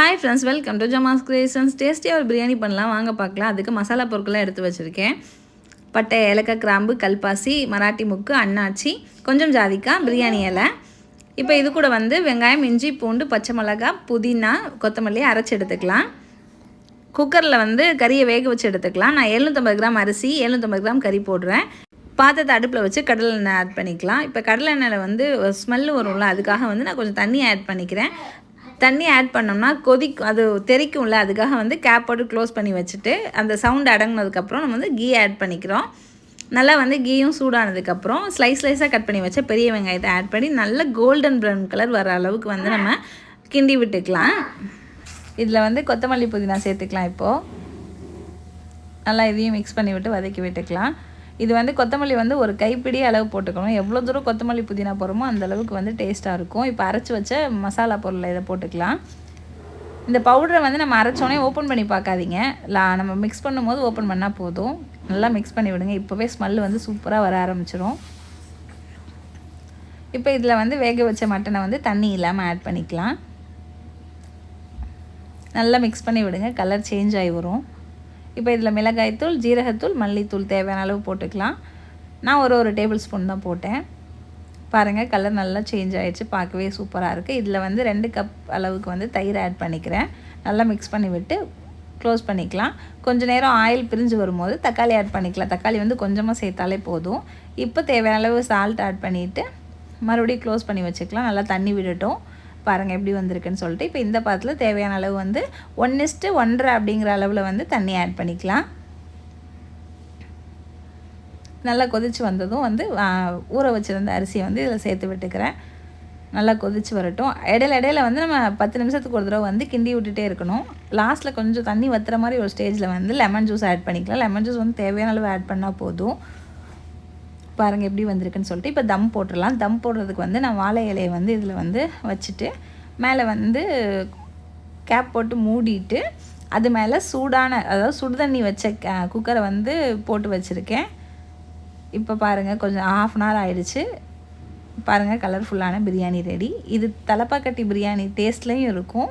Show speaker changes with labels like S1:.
S1: Hi friends welcome to Jamas creations டேஸ்டியாக ஒரு பிரியாணி பண்ணலாம். வாங்க பார்க்கலாம். அதுக்கு மசாலா பொருட்கள்லாம் எடுத்து வச்சுருக்கேன். பட்டை ஏலக்காய் கிராம்பு கல்பாசி மராட்டி முக்கு அன்னாச்சி கொஞ்சம் ஜாதிக்காய் பிரியாணி இலை. இப்போ இது கூட வந்து வெங்காயம் இஞ்சி பூண்டு பச்சை மிளகாய் புதினா கொத்தமல்லி அரைச்சி எடுத்துக்கலாம். குக்கரில் வந்து கறியை வேக வச்சு எடுத்துக்கலாம். நான் எழுநூற்றம்பது கிராம் அரிசி எழுநூற்றம்பது கிராம் கறி போடுறேன். பாத்திரத்தை அடுப்பில் வச்சு கடலை எண்ணெய் ஆட் பண்ணிக்கலாம். இப்போ கடலை எண்ணெயில் வந்து ஸ்மெல்லு வரும்ல அதுக்காக வந்து நான் கொஞ்சம் தண்ணி ஆட் பண்ணிக்கிறேன். தண்ணி ஆட் பண்ணோம்னா கொதிக்கும் அது தெறிக்கும்ல அதுக்காக வந்து கேப் போட்டு க்ளோஸ் பண்ணி வச்சுட்டு அந்த சவுண்ட் அடங்கினதுக்கப்புறம் நம்ம வந்து கீ ஆட் பண்ணிக்கிறோம். நல்லா வந்து கீயும் சூடானதுக்கப்புறம் ஸ்லைஸ் ஸ்லைஸாக கட் பண்ணி வச்ச பெரிய வெங்காயத்தை ஆட் பண்ணி நல்ல கோல்டன் ப்ரௌன் கலர் வர அளவுக்கு வந்து நம்ம கிண்டி விட்டுக்கலாம். இதில் வந்து கொத்தமல்லி புதினா சேர்த்துக்கலாம் இப்போது நல்லா இதையும் மிக்ஸ் பண்ணி விட்டு வதக்கி விட்டுக்கலாம். இது வந்து கொத்தமல்லி வந்து ஒரு கைப்பிடி அளவு போட்டுக்கணும். எவ்வளோ தூரம் கொத்தமல்லி புதினா போகிறோமோ அந்த அளவுக்கு வந்து டேஸ்ட்டாக இருக்கும். இப்போ அரைச்சி வச்ச மசாலா பொருளை இதை போட்டுக்கலாம். இந்த பவுடரை வந்து நம்ம அரைச்சோடனே ஓப்பன் பண்ணி பார்க்காதீங்க. லா நம்ம மிக்ஸ் பண்ணும்போது ஓப்பன் பண்ணால் போதும். நல்லா மிக்ஸ் பண்ணி விடுங்க. இப்போவே ஸ்மெல் வந்து சூப்பராக வர ஆரம்பிச்சிடும் இப்போ இதில் வந்து வேக வச்ச மட்டனை வந்து தண்ணி இல்லாமல் ஆட் பண்ணிக்கலாம். நல்லா மிக்ஸ் பண்ணி விடுங்க. கலர் சேஞ்ச் ஆகி வரும். இப்போ இதில் மிளகாய்த்தூள் ஜீரகத்தூள் மல்லித்தூள் தேவையான அளவு போட்டுக்கலாம். நான் ஒரு ஒரு டேபிள் ஸ்பூன் தான் போட்டேன். பாருங்கள் கலர் நல்லா சேஞ்ச் ஆகிடுச்சு பார்க்கவே சூப்பராக இருக்குது இதில் வந்து ரெண்டு கப் அளவுக்கு வந்து தயிர் ஆட் பண்ணிக்கிறேன். நல்லா மிக்ஸ் பண்ணி விட்டு க்ளோஸ் பண்ணிக்கலாம். கொஞ்சம் நேரம் ஆயில் பிரிஞ்சு வரும்போது தக்காளி ஆட் பண்ணிக்கலாம். தக்காளி வந்து கொஞ்சமாக சேர்த்தாலே போதும். இப்போ தேவையான அளவு சால்ட் ஆட் பண்ணிவிட்டு மறுபடியும் க்ளோஸ் பண்ணி வச்சுக்கலாம். நல்லா தண்ணி விடட்டும். பாருங்கள் எப்படி வந்திருக்குன்னு சொல்லிட்டு இப்போ இந்த பாத்தில் தேவையான அளவு வந்து ஒன் இஸ்ட்டு ஒன்றரை அப்படிங்கிற அளவில் வந்து தண்ணி ஆட் பண்ணிக்கலாம். நல்லா கொதித்து வந்ததும் வந்து ஊற வச்சுருந்த அரிசியை வந்து இதில் சேர்த்து விட்டுக்கிறேன். நல்லா கொதித்து வரட்டும். இடையில இடையில வந்து நம்ம பத்து நிமிஷத்துக்கு ஒரு தடவை வந்து கிண்டி விட்டுட்டே இருக்கணும். லாஸ்ட்டில் கொஞ்சம் தண்ணி வத்துற மாதிரி ஒரு ஸ்டேஜில் வந்து லெமன் ஜூஸ் ஆட் பண்ணிக்கலாம். லெமன் ஜூஸ் வந்து தேவையான அளவு ஆட் பண்ணால் போதும். பாருங்கள் எப்படி வந்திருக்குன்னு சொல்லிட்டு இப்போ தம் போட்டுடலாம். தம் போடுறதுக்கு வந்து நான் வாழை இலையை வந்து இதில் வந்து வச்சுட்டு மேலே வந்து கேப் போட்டு மூடிட்டு அது மேலே சூடான அதாவது சுடுதண்ணி வச்ச குக்கரை வந்து போட்டு வச்சுருக்கேன். இப்போ பாருங்கள் கொஞ்சம் ஆஃப் அன் ஹவர் ஆயிடுச்சு. பாருங்கள் கலர்ஃபுல்லான பிரியாணி ரெடி இது தலப்பாக்கட்டி பிரியாணி டேஸ்ட்லேயும் இருக்கும்.